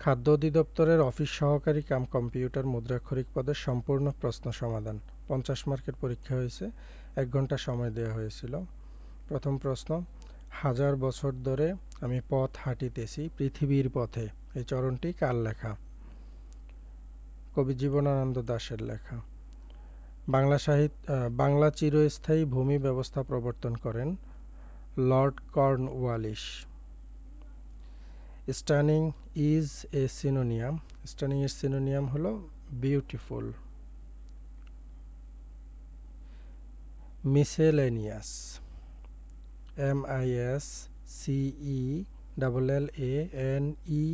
খাদ্য অধিদপ্তরের অফিস সহকারী কাম কম্পিউটার মুদ্রাক্ষরিক পদের সম্পূর্ণ প্রশ্ন সমাধান। পঞ্চাশ মার্কের পরীক্ষা হয়েছে, এক ঘণ্টা সময় দেওয়া হয়েছিল। প্রথম প্রশ্ন, হাজার বছর ধরে আমি পথ হাঁটিতেছি পৃথিবীর পথে, এই চরণটি কার লেখা? কবি জীবনানন্দ দাশের লেখা। বাংলা সাহিত্য বাংলা চিরস্থায়ী ভূমি ব্যবস্থা প্রবর্তন করেন Lord Cornwallis stunning is a synonym stunning এর সিনোনিয়াম হলো beautiful miscellaneous M I S C E double L A N E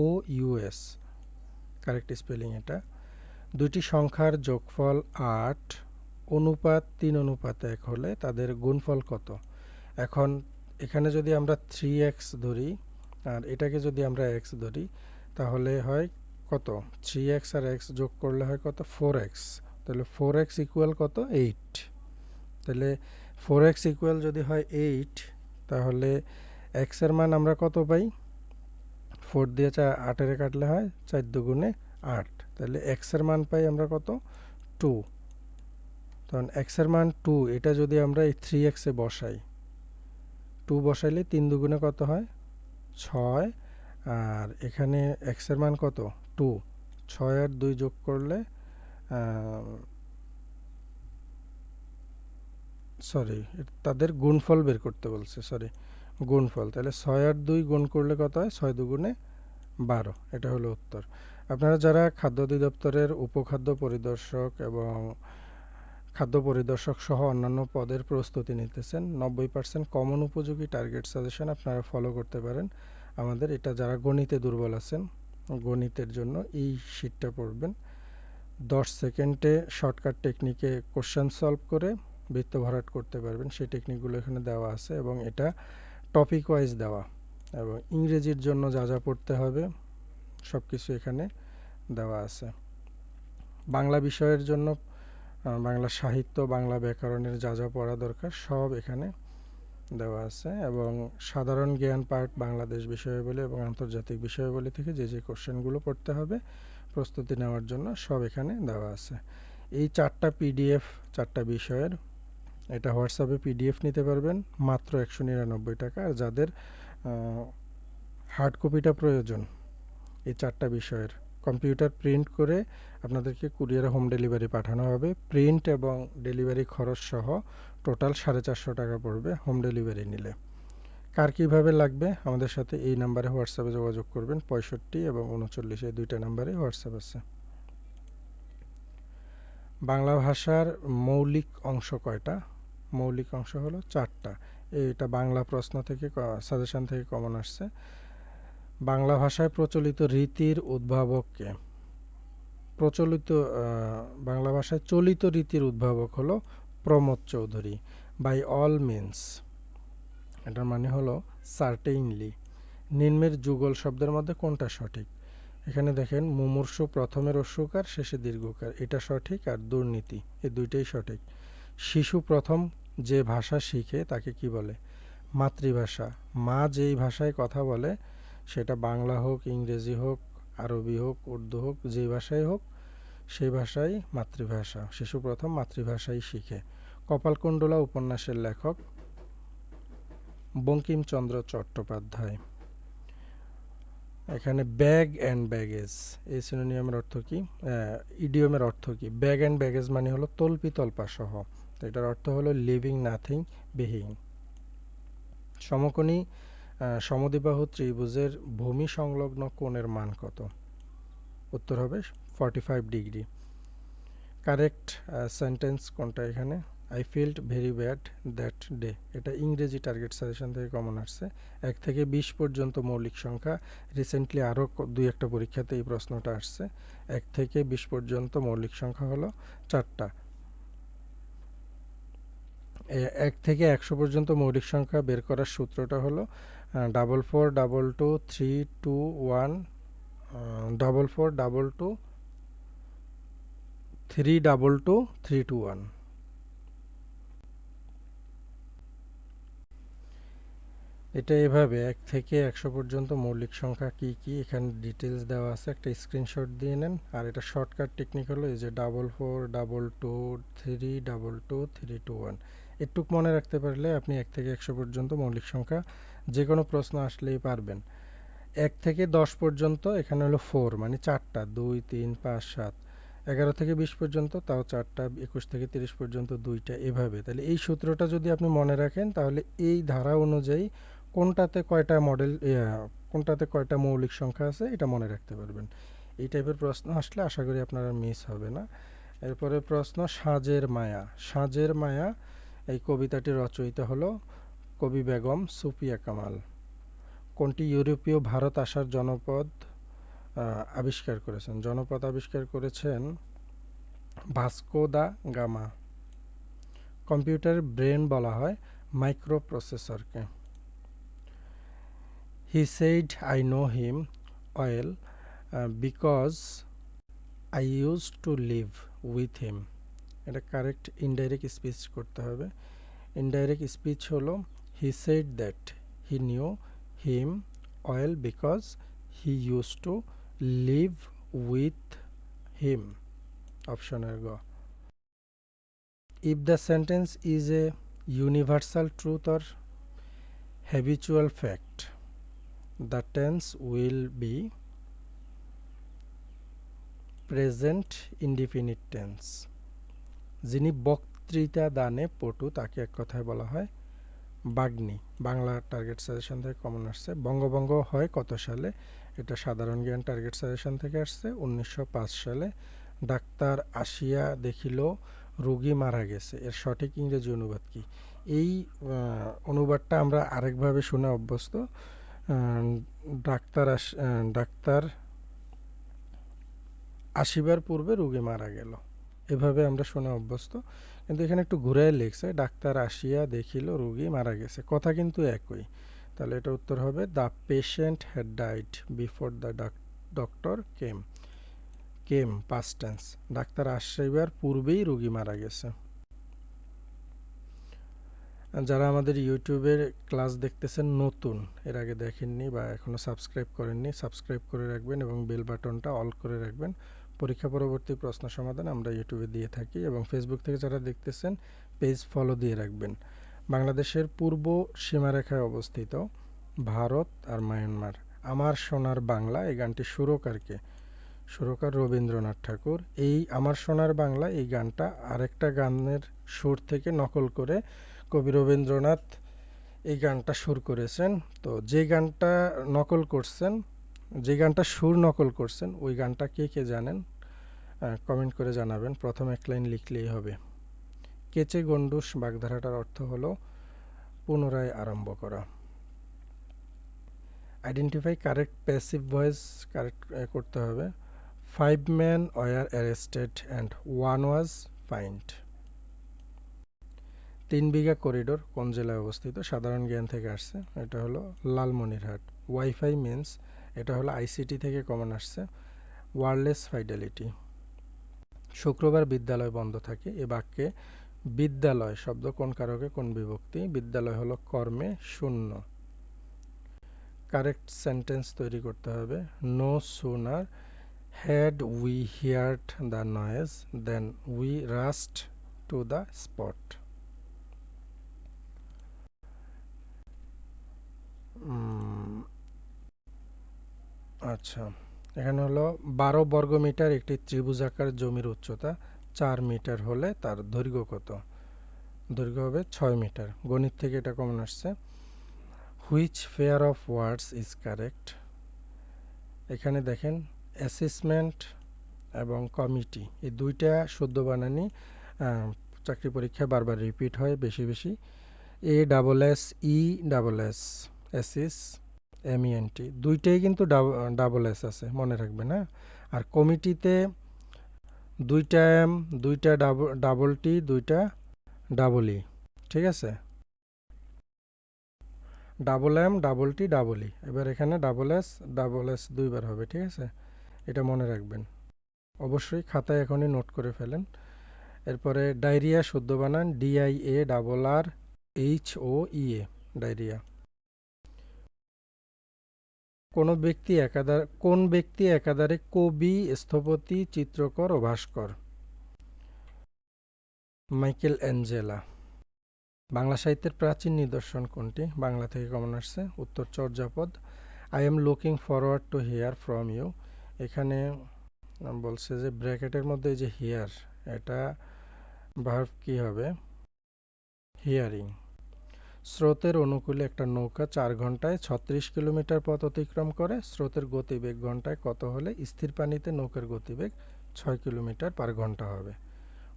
O U S correct spelling এটা। দুটি সংখ্যার যোগফল আট, অনুপাত তিন, অনুপাত এক হলে তাদের গুণফল কত? এখন এখানে যদি আমরা থ্রি এক্স ধরি আর এটাকে যদি আমরা এক্স ধরি, তাহলে হয় কত? থ্রি এক্স আর এক্স যোগ করলে হয় কত? ফোর এক্স তাহলে ফোর এক্স ইকুয়াল কত? এইট তাহলে ফোর এক্স ইকুয়াল যদি হয় এইট তাহলে এক্সের মান আমরা কত পাই? ফোর দিয়ে চা আটের কাটলে হয় চার দুগুণে আট। তাহলে এক্সের মান পাই আমরা কত? টু তখন এক্সের মান টু এটা যদি আমরা এই থ্রি এক্সে বসাই টু বসাইলে তিন দুগুণে কত হয়? ছয়, আর এখানে এক্সের মান কত? টু ছয় আর দুই যোগ করলে সরি তাদের গুণফল বের করতে বলছে সরি গুণফল। তাহলে ছয় আর দুই গুণ করলে কত হয়? ছয় দুগুণে বারো। এটা হলো উত্তর। আপনারা যারা খাদ্য অধিদপ্তরের উপখাদ্য পরিদর্শক এবং খাদ্য পরিদর্শক সহ অন্যান্য পদের প্রস্তুতি নিতেছেন। নব্বই পার্সেন্ট কমন উপযোগী টার্গেট সাজেশন আপনারা ফলো করতে পারেন। আমাদের এটা যারা গণিতে দুর্বল আছেন, গণিতের জন্য এই শিটটা পড়বেন। দশ সেকেন্ডে শর্টকাট টেকনিকে কোশ্চেন সলভ করে বৃত্ত ভরাট করতে পারবেন। সেই টেকনিকগুলো এখানে দেওয়া আছে এবং এটা টপিক ওয়াইজ দেওয়া। এবং ইংরেজির জন্য যা যা পড়তে হবে সব কিছু এখানে দেওয়া আছে। বাংলা বিষয়ের জন্য বাংলা সাহিত্য, বাংলা ব্যাকরণের যা যা পড়া দরকার সব এখানে দেওয়া আছে এবং সাধারণ জ্ঞান পার্ট বাংলাদেশ বিষয়াবলী এবং আন্তর্জাতিক বিষয়াবলী থেকে যে যে কোশ্চেনগুলো পড়তে হবে, প্রস্তুতি নেওয়ার জন্য সব এখানে দেওয়া আছে। এই চারটা পিডিএফ, চারটা বিষয়ের এটা হোয়াটসঅ্যাপে পিডিএফ নিতে পারবেন, মাত্র একশো নিরানব্বই টাকা। আর যাদের হার্ড কপিটা প্রয়োজন, এই চারটা বিষয়ের কম্পিউটার প্রিন্ট করে আপনাদেরকে কুরিয়ারে হোম ডেলিভারি পাঠানো হবে। প্রিন্ট এবং ডেলিভারি খরচ সহ টোটাল সাড়ে চারশো টাকা পড়বে হোম ডেলিভারি নিলে। কার কীভাবে লাগবে? আমাদের সাথে এই নাম্বারে হোয়াটসঅ্যাপে যোগাযোগ করবেন। পঁয়ষট্টি এবং উনচল্লিশ এই দুইটা নাম্বারে হোয়াটসঅ্যাপ আছে। বাংলা ভাষার মৌলিক অংশ কয়টা? মৌলিক অংশ হলো চারটা। এটা বাংলা প্রশ্ন থেকে সাজেশন থেকে কমন আসছে। বাংলা ভাষায় প্রচলিত রীতির উদ্ভাবককে। প্রচলিত বাংলা ভাষায় চলিত রীতির উদ্ভাবক হলো Pramod Chowdhury by all means এটার মানে হলো সার্টেইনলি নিম্নের যুগল শব্দের মধ্যে কোনটা সঠিক? এখানে দেখেন, মুমূর্ষু প্রথমে রস্যকার শেষে দীর্ঘকার। এটা সঠিক আর দুর্নীতি এই দুইটাই সঠিক। শিশু প্রথম যে ভাষা শিখে তাকে কি বলে? মাতৃভাষা। মা যেই ভাষায় কথা বলে সেটা বাংলা হোক, ইংরেজি হোক, আরবি হোক, উর্দু হোক যেই ভাষাই হোক সেই ভাষাই মাতৃভাষা। শিশু প্রথম মাতৃভাষাই শিখে। কপালকুণ্ডলা উপন্যাসের লেখক বঙ্কিমচন্দ্র চট্টোপাধ্যায়। এখানে ব্যাগ অ্যান্ড ব্যাগেজ। এই সিনোনিয়ামের অর্থ কি? ইডিয়মের অর্থ কি? ব্যাগ অ্যান্ড ব্যাগেজ মানে হলো তল্পি তল্পা সহ এটার অর্থ হলো লিভিং নাথিং বিহিং সমকোণী সমদ্বিবাহু ত্রিভুজের ভূমি সংলগ্ন কোণের মান কত? উত্তর হবে forty five degree correct sentence কোনটা এখানে? I felt very bad that day এটা ইংরেজি টার্গেট সাজেশন থেকে কমন আসছে। এক থেকে বিশ পর্যন্ত মৌলিক সংখ্যা। রিসেন্টলি আরও দুই একটা পরীক্ষাতে এই প্রশ্নটা আসছে। এক থেকে বিশ পর্যন্ত মৌলিক সংখ্যা হলো চারটা। এক থেকে একশো পর্যন্ত মৌলিক সংখ্যা বের করার সূত্রটা হলো double four double two three two one double four double two three double two three two one. এটা এভাবে এক থেকে একশো পর্যন্ত মৌলিক সংখ্যা কি কি, এখানে ডিটেলস দেওয়া আছে, একটা স্ক্রিনশট দিয়ে নেন। আর এটা শর্টকাট টেকনিক হলো এই যে double four double two three double two three two one. এটুক মনে রাখতে পারলে আপনি এক থেকে একশো পর্যন্ত মৌলিক সংখ্যা যে কোনো প্রশ্ন আসলেই পারবেন। এক থেকে দশ পর্যন্ত এখানে হলো ফোর মানে চারটা, দুই, তিন, পাঁচ, সাত। এগারো থেকে বিশ পর্যন্ত, তাও চারটা, একুশ থেকে তিরিশ পর্যন্ত দুইটা এভাবে। তাহলে এই সূত্রটা যদি আপনি মনে রাখেন, তাহলে এই ধারা অনুযায়ী কোনটাতে কয়টা মডেল কোনটাতে কয়টা মৌলিক সংখ্যা আছে, এটা মনে রাখতে পারবেন। এই টাইপের প্রশ্ন আসলে আশা করি আপনার মিস হবে না। এরপরে প্রশ্ন, সাজের মায়া। সাজের মায়া এই কবিতাটি রচয়িতা হল কবি বেগম সুফিয়া কামাল। কোনটি ইউরোপীয় ভারত আসার জনপদ আবিষ্কার করেছেন? জনপদ আবিষ্কার করেছেন Vasco da Gama. Computer brain বলা হয় micro প্রসেসরকে he said, I know him well because I use to live with him. এটা কারেক্ট ইনডাইরেক্ট স্পিচ করতে হবে ইনডাইরেক্ট স্পিচ হলো he said that he knew him well because he use to live with him অপশনের গ if the sentence is a universal truth or habitual fact the tense will be present indefinite tense যিনি বক্তৃতা দানে পটু, তাকে এক কথায় বলা হয় বাগ্নি। বাংলা টার্গেট সাজেশন থেকে কমন আসছে। বঙ্গভঙ্গ হয় কত সালে? এটা সাধারণ জ্ঞান টার্গেট সাজেশন থেকে আসছে। উনিশশো পাঁচ সালে ডাক্তার আসিয়া দেখিল রোগী মারা গেছে। এর সঠিক ইংরেজি অনুবাদ কি? এই অনুবাদটা আমরা আরেকভাবে শুনে অভ্যস্ত। ডাক্তার আস ডাক্তার আসিবার পূর্বে রোগী মারা গেল। এভাবে আমরা শুনে অভ্যস্ত। কিন্তু এখানে একটু ঘুরে লিখছে, ডাক্তার আসিয়া দেখিল রোগী মারা গেছে। কথা কিন্তু একই। তাহলে এটা উত্তর হবে the patient had died before the doctor came came past tense doctor আসিবার পূর্বেই রুগী মারা গেছে। যারা আমাদের ইউটিউবের ক্লাস দেখতেছেন নতুন, এর আগে দেখেননি বা এখনও সাবস্ক্রাইব করেননি, সাবস্ক্রাইব করে রাখবেন এবং বেল বাটনটা অল করে রাখবেন। পরীক্ষা পরবর্তী প্রশ্ন সমাধান আমরা ইউটিউবে দিয়ে থাকি এবং ফেসবুক থেকে যারা দেখতেছেন পেজ ফলো দিয়ে রাখবেন। বাংলাদেশের পূর্ব সীমারেখায় অবস্থিত ভারত আর মায়ানমার আমার সোনার বাংলা, এই গানটি সুরকারকে, সুরকার রবীন্দ্রনাথ ঠাকুর। এই আমার সোনার বাংলা, এই গানটা আরেকটা গানের সুর থেকে নকল করে কবি রবীন্দ্রনাথ এই গানটা সুর করেছেন। তো যে গানটা নকল করছেন যে গানটা সুর নকল করছেন, ওই গানটা কে কে জানেন? কমেন্ট করে জানাবেন। প্রথম এক লাইন লিখলেই হবে। কেচে গন্ডুস বাগধারাটার অর্থ হলো পুনরায় আরম্ভ করা। Identify correct passive voice correct করতে হবে। Five man were arrested and one was fined Tin Bigha corridor কোন জেলায় অবস্থিত? সাধারণ জ্ঞান থেকে আসছে। এটা হলো লালমনিরহাট। ওয়াইফাই মিন্স এটা হলো আইসিটি থেকে কমন আসছে। Wireless fidelity. শুক্রবার বিদ্যালয় বন্ধ থাকে। এ বাক্যে বিদ্যালয় শব্দ কোন কারকে, কোন বিভক্তি? বিদ্যালয় হলো কর্মে শূন্য। কারেক্ট সেন্টেন্স তৈরি করতে হবে। No sooner had we heard the noise, then we rushed to the spot. আচ্ছা এখানে হলো বারো বর্গ মিটার একটি ত্রিভুজাকার জমির উচ্চতা, চার মিটার হলে তার দৈর্ঘ্য কত? দৈর্ঘ্য হবে ছয় মিটার। গণিত থেকে এটা কমন আসছে। Which pair of words is correct এখানে দেখেন অ্যাসেসমেন্ট এবং কমিটি এই দুইটা শুদ্ধ বানানি চাকরি পরীক্ষায় বারবার রিপিট হয় বেশি বেশি। A double S E double S assess M E N T দুইটাই কিন্তু ডাবল এস আছে, মনে রাখবেন হ্যাঁ আর কমিটিতে দুইটা এম দুইটা ডাবল ডাবল টি দুইটা ডাবল ই ঠিক আছে? Double M double T double E এবার এখানে ডাবল এস ডাবল এস দুইবার হবে, ঠিক আছে? এটা মনে রাখবেন। অবশ্যই খাতায় এখনই নোট করে ফেলেন। এরপরে ডায়রিয়া শুদ্ধ বানান D I A double R H O E A diarrhoea. কোনো ব্যক্তি একাধার, কোন ব্যক্তি একাধারে কবি, স্থপতি, চিত্রকর ও ভাস্কর? Michelangelo. বাংলা সাহিত্যের প্রাচীন নিদর্শন কোনটি? বাংলা থেকে কমন আসছে। উত্তর Charyapada. I am looking forward to hear from you এখানে বলছে যে, ব্র্যাকেটের মধ্যে যে হিয়ার এটা ভার্ব কি হবে? হিয়ারিং স্রোতের অনুকূলে একটা নৌকা চার ঘন্টায় ছত্রিশ কিলোমিটার পথ অতিক্রম করে। স্রোতের গতিবেগ ঘন্টায় কত হলে স্থির পানিতে নৌকার গতিবেগ ছয় কিলোমিটার পার ঘণ্টা হবে?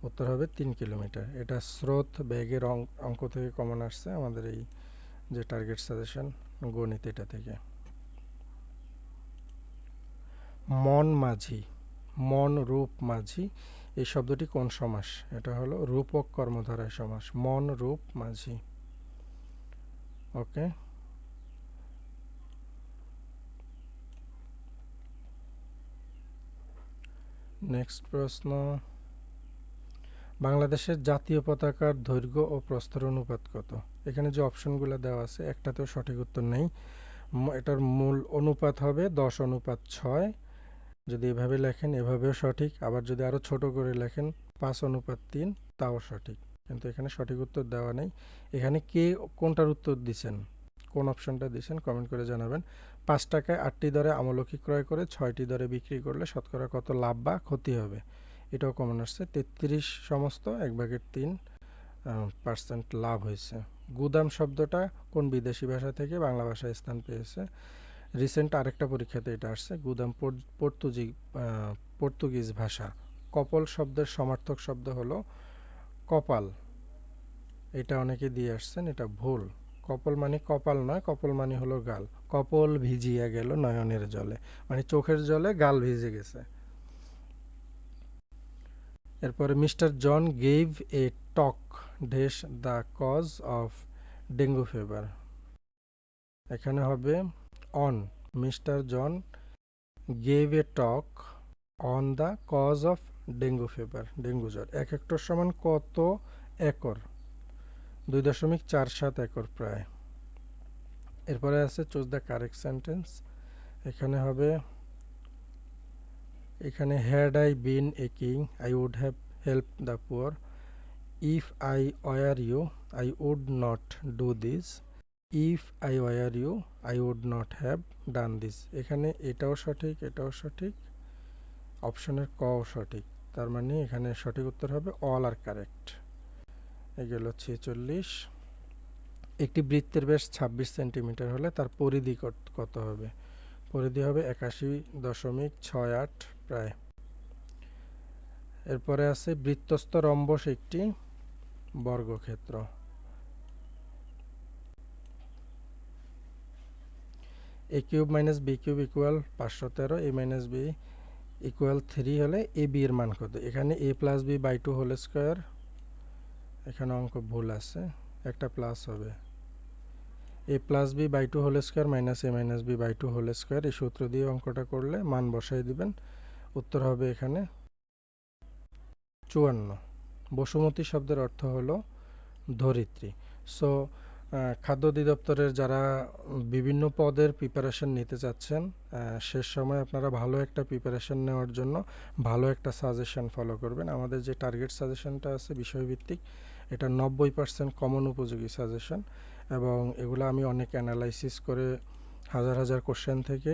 উত্তর হবে তিন কিলোমিটার। এটা স্রোত বেগের অঙ্ক থেকে কমন আসছে আমাদের এই যে টার্গেট সাজেশন গণিত এটা থেকে। মন মাঝি, মন রূপ মাঝি, এই শব্দটি কোন সমাস? এটা হলো রূপক কর্মধারায় সমাস। মন রূপ মাঝি। ওকে নেক্সট প্রশ্ন. বাংলাদেশের জাতীয় পতাকার দৈর্ঘ্য ও প্রস্তর অনুপাত কত? এখানে যে অপশনগুলো দেওয়া আছে, একটাতেও সঠিক উত্তর নেই। এটার মূল অনুপাত হবে দশ অনুপাত ছয়। যদি এভাবে লেখেন, এভাবেও সঠিক। আবার যদি আরও ছোট করে লেখেন, পাঁচ অনুপাত তিন, তাও সঠিক। কিন্তু এখানে সঠিক উত্তর দেওয়া নেই। এখানে কে কোনটার উত্তর দিছেন? কোন অপশনটা দিছেন? কমেন্ট করে জানাবেন। পাঁচ টাকায় আটটি দরে আমলকি ক্রয় করে ছয়টি দরে বিক্রি করলে শতকরা কত লাভ বা ক্ষতি হবে? এটাও কমন আসছে। তেত্রিশ সমস্ত, এক ভাগের তিন পার্সেন্ট লাভ হয়েছে। গুদাম শব্দটা কোন বিদেশি ভাষা থেকে বাংলা ভাষায় স্থান পেয়েছে? রিসেন্ট আরেকটা পরীক্ষাতে এটা আসছে। গুদাম পর- পর্তুজি পর্তুগিজ ভাষা। কপল শব্দের সমার্থক শব্দ হলো কপাল। এটা অনেকে দিয়ে আসছেন, এটা ভুল। কপল মানে কপাল নয়, কপল মানে হলো গাল। কপল ভিজিয়া গেল নয়নের জলে। মানে চোখের জলে গাল ভিজে গেছে। এরপরে mister John gave a talk dash the cause of dengue fever. এখানে হবে on. Mister John gave a talk on the cause of dengue fever dengue জ্বর। এক হেক্টর সমান কত একর? দুই দশমিক চার সাত একর প্রায়। এরপরে আছে চুজ দ্য কারেক্ট সেন্টেন্স এখানে হবে, এখানে had I been a king I would have help the poor if I were you I would not do this if I were you I would not have done this এখানে এটাও সঠিক এটাও সঠিক। অপশনের কও সঠিক। তার মানে এখানে সঠিক উত্তর হবে অল আর কারেক্ট এগুলো ছেচল্লিশ। একটি বৃত্তের ব্যাস ছাব্বিশ সেন্টিমিটার হলে তার পরিধি কত হবে? পরিধি হবে একাশি দশমিক ছয় আট প্রায়। এরপরে আছে বৃত্তস্থ রম্বস একটি বর্গক্ষেত্র। A cube minus B cube equal পাঁচশো তেরো A minus B equal three হলে এ বি এর মান কত? এখানে A plus B by two whole square এখানে অঙ্ক ভুল আছে, একটা প্লাস হবে। A plus B by two whole square minus A minus B by two whole square এই সূত্র দিয়ে অঙ্কটা করলে মান বসাই দিবেন। উত্তর হবে এখানে চুয়ান্ন। বসুমতী শব্দের অর্থ হলো ধরিত্রী। সো খাদ্য অধিদপ্তরের যারা বিভিন্ন পদের প্রিপারেশন নিতে চাচ্ছেন শেষ সময় আপনারা ভালো একটা প্রিপারেশন নেওয়ার জন্য ভালো একটা সাজেশন ফলো করবেন। আমাদের যে টার্গেট সাজেশনটা আছে বিষয়ভিত্তিক, এটা নব্বই পার্সেন্ট কমন উপযোগী সাজেশন এবং এগুলো আমি অনেক অ্যানালাইসিস করে, হাজার হাজার কোশ্চেন থেকে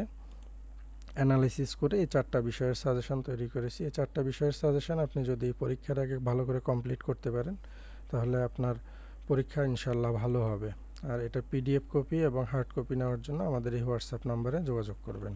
অ্যানালাইসিস করে এই চারটা বিষয়ের সাজেশন তৈরি করেছি। এই চারটা বিষয়ের সাজেশন আপনি যদি পরীক্ষার আগে ভালো করে কমপ্লিট করতে পারেন, তাহলে আপনার পরীক্ষা ইনশাল্লাহ ভালো হবে। আর এটা পিডিএফ কপি এবং হার্ড কপি নেওয়ার জন্য আমাদের এই হোয়াটসঅ্যাপ নম্বরে যোগাযোগ করবেন।